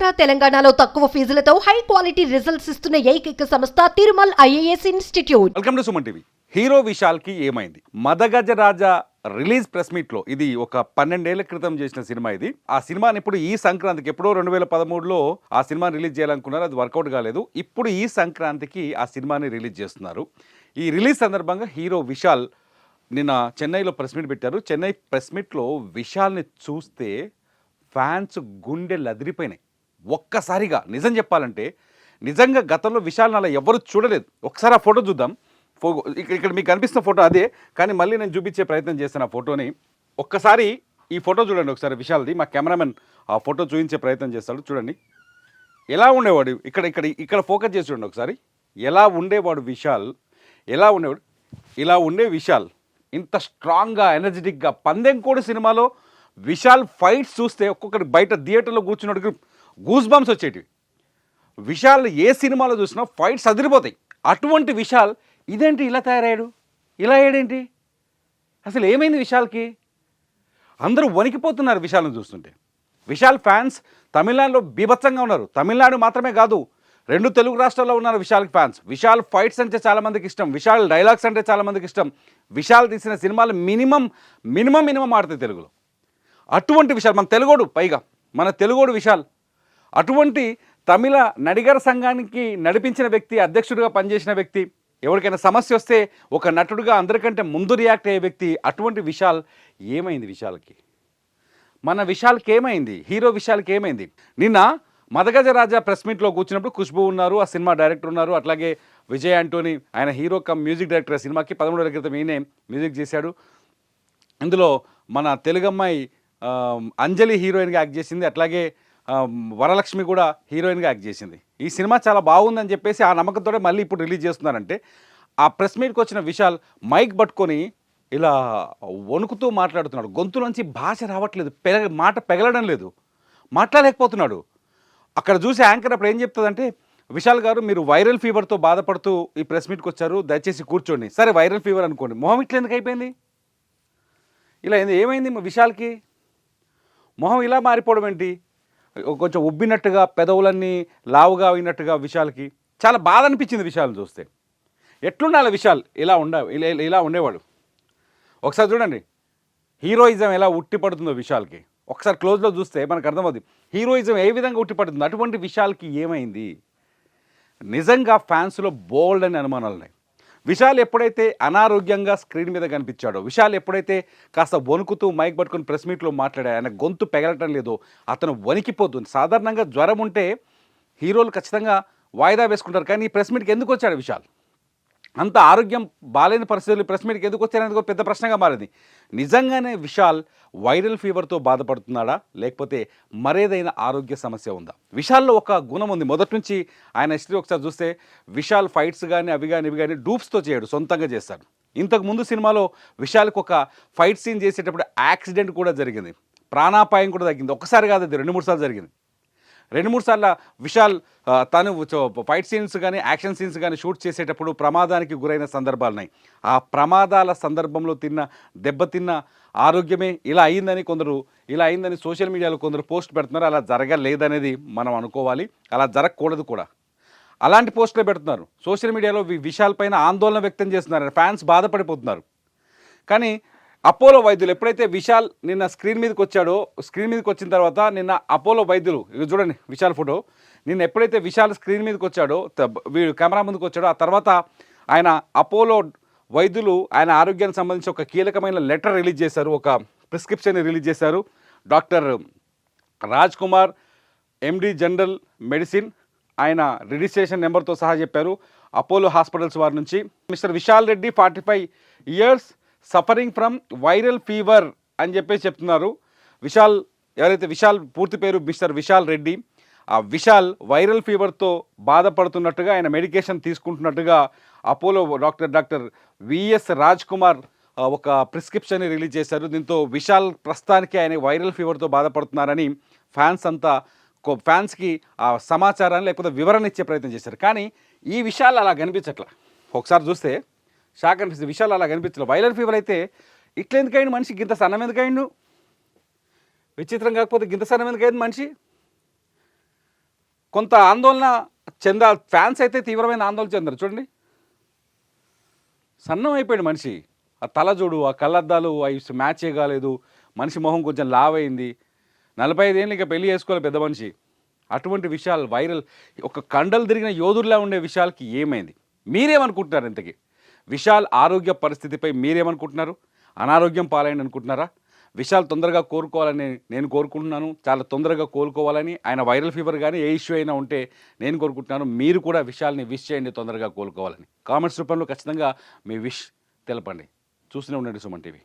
ఆంధ్ర తెలంగాణలో తక్కువ ఫీజులతో high quality results ఇస్తున్న ఏకైక సంస్థ Tirumal IAS institute. Welcome to Suman TV. Hero విశాల్కి ఏమైంది? మదగజ రాజా రిలీజ్ ప్రెస్ మీట్లో ఇది ఒక పన్నెండేళ్ళ క్రితం చేసిన సినిమా ఇది. ఆ సినిమాని ఇప్పుడు ఈ సంక్రాంతికి ఎప్పుడో రెండు వేల పదమూడులో ఆ సినిమాని రిలీజ్ చేయాలనుకున్నారు. అది వర్కౌట్ కాలేదు. ఇప్పుడు ఈ సంక్రాంతికి ఆ సినిమాని రిలీజ్ చేస్తున్నారు. ఈ రిలీజ్ సందర్భంగా హీరో విశాల్ నిన్న చెన్నైలో ప్రెస్ మీట్ పెట్టారు. చెన్నై ప్రెస్ మీట్లో విశాల్ని చూస్తే ఫ్యాన్స్ గుండెలు లదిరిపోయినాయి ఒక్కసారిగా నిజం చెప్పాలంటే నిజంగా గతంలో విశాల్ని అలా ఎవరు చూడలేదు. ఒకసారి ఆ ఫోటో చూద్దాం. ఫో ఇక్కడ ఇక్కడ మీకు కనిపిస్తున్న ఫోటో అదే కానీ మళ్ళీ నేను చూపించే ప్రయత్నం చేస్తాను ఆ ఫోటోని. ఒక్కసారి ఈ ఫోటో చూడండి ఒకసారి విశాల్ది మా కెమెరామెన్ ఆ ఫోటో చూపించే ప్రయత్నం చేస్తాడు చూడండి. ఎలా ఉండేవాడు? ఇక్కడ ఇక్కడ ఇక్కడ ఫోకస్ చేసి చూడండి ఒకసారి. ఎలా ఉండేవాడు విశాల్? ఎలా ఉండేవాడు? ఇలా ఉండే విశాల్ ఇంత స్ట్రాంగ్గా ఎనర్జెటిక్గా కూడా సినిమాలో విశాల్ ఫైట్స్ చూస్తే ఒక్కొక్కటి బయట థియేటర్లో కూర్చున్నట్టుగా గూస్ బంప్స్ వచ్చేటివి. విశాల్ ఏ సినిమాలో చూసినా ఫైట్స్ అదిరిపోతాయి. అటువంటి విశాల్ ఇదేంటి ఇలా తయారయ్యాడు? ఇలా అయ్యాడేంటి? అసలు ఏమైంది విశాల్కి? అందరూ వణికిపోతున్నారు విశాల్ని చూస్తుంటే. విశాల్ ఫ్యాన్స్ తమిళనాడులో బీభత్సంగా ఉన్నారు. తమిళనాడు మాత్రమే కాదు రెండు తెలుగు రాష్ట్రాల్లో ఉన్నారు విశాల్ ఫ్యాన్స్. విశాల్ ఫైట్స్ అంటే చాలామందికి ఇష్టం. విశాల్ డైలాగ్స్ అంటే చాలామందికి ఇష్టం. విశాల్ తీసిన సినిమాలు మినిమం మినిమం మినిమం ఆడతాయి తెలుగులో. అటువంటి విశాల్ మన తెలుగోడు పైగా మన తెలుగోడు విశాల్ అటువంటి తమిళ నడిగర్ సంఘానికి నడిపించిన వ్యక్తి అధ్యక్షుడిగా పనిచేసిన వ్యక్తి ఎవరికైనా సమస్య వస్తే ఒక నటుడిగా అందరికంటే ముందు రియాక్ట్ అయ్యే వ్యక్తి అటువంటి విశాల్ ఏమైంది విశాల్కి? మన విశాల్కి ఏమైంది? హీరో విశాల్కి ఏమైంది? నిన్న మదగజ రాజా ప్రెస్ మీట్లో కూర్చున్నప్పుడు ఖుష్బు ఉన్నారు ఆ సినిమా డైరెక్టర్ ఉన్నారు అట్లాగే విజయ్ ఆంటోని ఆయన హీరో కమ్ మ్యూజిక్ డైరెక్టర్ సినిమాకి పదమూడు ఏళ్ళ క్రితం ఈయనే మ్యూజిక్ చేశాడు. ఇందులో మన తెలుగమ్మాయి అంజలి హీరోయిన్గా యాక్ట్ చేసింది అట్లాగే వరలక్ష్మి కూడా హీరోయిన్గా యాక్ట్ చేసింది. ఈ సినిమా చాలా బాగుందని చెప్పేసి ఆ నమ్మకంతో మళ్ళీ ఇప్పుడు రిలీజ్ చేస్తున్నారంటే ఆ ప్రెస్ మీట్కి వచ్చిన విశాల్ మైక్ పట్టుకొని ఇలా వణుకుతూ మాట్లాడుతున్నాడు. గొంతులోంచి భాష రావట్లేదు పెగ మాట పెగలడం లేదు మాట్లాడలేకపోతున్నాడు. అక్కడ చూసి యాంకర్ అప్పుడు ఏం చెప్తుందంటే విశాల్ గారు మీరు వైరల్ ఫీవర్తో బాధపడుతూ ఈ ప్రెస్ మీట్కి వచ్చారు దయచేసి కూర్చోండి. సరే వైరల్ ఫీవర్ అనుకోండి. మొహం ఇట్లా ఎందుకు అయిపోయింది? ఇలా ఏంది ఏమైంది విశాల్కి? మొహం ఇలా మారిపోవడం ఏంటి? కొంచెం ఉబ్బినట్టుగా పెదవులన్నీ లావుగా అయినట్టుగా విశాల్కి చాలా బాధ అనిపించింది విశాల్ని చూస్తే. ఎట్లుండాలి విశాల్? ఇలా ఉండ ఇలా ఇలా ఉండేవాడు. ఒకసారి చూడండి. హీరోయిజం ఎలా ఉట్టిపడుతుందో విశాల్కి. ఒకసారి క్లోజ్లో చూస్తే మనకు అర్థమవుతుంది హీరోయిజం ఏ విధంగా ఉట్టిపడుతుంది అటువంటి విశాల్కి ఏమైంది? నిజంగా ఫ్యాన్స్లో బోల్డ్ అని అనుమానాలు ఉన్నాయి విశాల్ ఎప్పుడైతే అనారోగ్యంగా స్క్రీన్ మీద కనిపించాడో విశాల్ ఎప్పుడైతే కాస్త వణుకుతూ మైక్ పట్టుకుని ప్రెస్ మీట్లో మాట్లాడాడు ఆయన గొంతు పెగలటం లేదో అతను వణికిపోతుంది. సాధారణంగా జ్వరం ఉంటే హీరోలు ఖచ్చితంగా వాయిదా వేసుకుంటారు. కానీ ఈ ప్రెస్ మీట్కి ఎందుకు వచ్చాడు విశాల్? అంత ఆరోగ్యం బాలేని పరిస్థితులు ప్రెస్ మీట్కి ఎందుకు వచ్చారనేది ఒక పెద్ద ప్రశ్నగా మారింది. నిజంగానే విశాల్ వైరల్ ఫీవర్తో బాధపడుతున్నాడా? లేకపోతే మరేదైనా ఆరోగ్య సమస్య ఉందా? విశాల్లో ఒక గుణం ఉంది. మొదటి నుంచి ఆయన హిస్టరీ ఒకసారి చూస్తే విశాల్ ఫైట్స్ కానీ అవి కానీ ఇవి కానీ డూప్స్తో చేయడు. సొంతంగా చేస్తాడు. ఇంతకు ముందు సినిమాలో విశాల్కి ఒక ఫైట్ సీన్ చేసేటప్పుడు యాక్సిడెంట్ కూడా జరిగింది. ప్రాణాపాయం కూడా తగ్గింది. ఒకసారి కాదు అది రెండు మూడు సార్లు జరిగింది. రెండు మూడు సార్లు విశాల్ తను చో- ఫైట్ సీన్స్ కానీ యాక్షన్ సీన్స్ కానీ షూట్ చేసేటప్పుడు ప్రమాదానికి గురైన సందర్భాలు ఉన్నాయి. ఆ ప్రమాదాల సందర్భంలో తిన్న దెబ్బతిన్న ఆరోగ్యమే ఇలా అయిందని కొందరు ఇలా అయిందని సోషల్ మీడియాలో కొందరు పోస్ట్ పెడుతున్నారు. అలా జరగలేదనేది మనం అనుకోవాలి. అలా జరగకూడదు కూడా. అలాంటి పోస్టులు పెడుతున్నారు. సోషల్ మీడియాలో వి- విశాల్ పైన ఆందోళన వ్యక్తం చేస్తున్నారు. ఫ్యాన్స్ బాధపడిపోతున్నారు. కానీ అపోలో వైద్యులు ఎప్పుడైతే విశాల్ నిన్న స్క్రీన్ మీదకి వచ్చాడో స్క్రీన్ మీదకి వచ్చిన తర్వాత నిన్న అపోలో వైద్యులు ఇక చూడండి విశాల్ ఫోటో నిన్న ఎప్పుడైతే విశాల్ స్క్రీన్ మీదకి వచ్చాడో వీడు కెమెరా ముందుకు వచ్చాడో ఆ తర్వాత ఆయన అపోలో వైద్యులు ఆయన ఆరోగ్యానికి సంబంధించి ఒక కీలకమైన లెటర్ రిలీజ్ చేశారు ఒక ప్రిస్క్రిప్షన్ రిలీజ్ చేశారు. Doctor Raj Kumar MD general medicine ఆయన రిజిస్ట్రేషన్ నెంబర్తో సహా చెప్పారు. అపోలో హాస్పిటల్స్ వారి నుంచి. Mister Vishal Reddy forty five years suffering from viral fever అని చెప్పేసి చెప్తున్నారు. విశాల్ ఎవరైతే విశాల్ పూర్తి పేరు మిస్టర్ విశాల్ రెడ్డి ఆ విశాల్ వైరల్ ఫీవర్తో బాధపడుతున్నట్టుగా ఆయన medication తీసుకుంటున్నట్టుగా Apollo doctor doctor VS Raj Kumar ఒక ప్రిస్క్రిప్షన్ రిలీజ్ చేశారు. దీంతో విశాల్ ప్రస్తుతానికి ఆయన వైరల్ ఫీవర్తో బాధపడుతున్నారని ఫ్యాన్స్ అంతా కో- ఫ్యాన్స్కి ఆ సమాచారాన్ని లేకపోతే వివరణ ఇచ్చే ప్రయత్నం చేశారు. కానీ ఈ విషయాలు అలా కనిపించట్లా. ఒకసారి చూస్తే షాక్ అనిపిస్తుంది. విషయాలు అలా కనిపించలేదు వైరల్ ఫీవర్ అయితే ఇట్లా ఎందుకైంది మనిషి? గింత సన్నం ఎందుకైండు? విచిత్రం కాకపోతే గింత సన్నం ఎందుకైంది మనిషి? కొంత ఆందోళన చెంద ఫ్యాన్స్ అయితే తీవ్రమైన ఆందోళన చెందరు. చూడండి. సన్నం అయిపోయాడు మనిషి. ఆ తల చూడు ఆ కళ్ళద్దాలు అవి మ్యాచ్ కాలేదు. మనిషి మొహం కొంచెం లావ్ అయింది. నలభై ఐదేళ్ళు ఇక పెళ్ళి చేసుకోవాలి పెద్ద మనిషి. అటువంటి విషయాలు వైరల్ ఒక కండలు తిరిగిన యోధుల్లా ఉండే విషయాలకి ఏమైంది? మీరేమనుకుంటున్నారు ఇంతకీ? విశాల్ ఆరోగ్య పరిస్థితిపై మీరేమనుకుంటున్నారు? అనారోగ్యం పాలైంది అనుకుంటున్నారా? విశాల్ తొందరగా కోరుకోవాలని నేను కోరుకుంటున్నాను. చాలా తొందరగా కోలుకోవాలని ఆయన వైరల్ ఫీవర్ కానీ ఏ ఇష్యూ అయినా ఉంటే నేను కోరుకుంటున్నాను. మీరు కూడా విషయాల్ని విష్ చేయండి తొందరగా కోలుకోవాలని. కామెంట్స్ రూపంలో ఖచ్చితంగా మీ విష్ తెలపండి. చూస్తూనే ఉండండి సుమన్ టీవీ.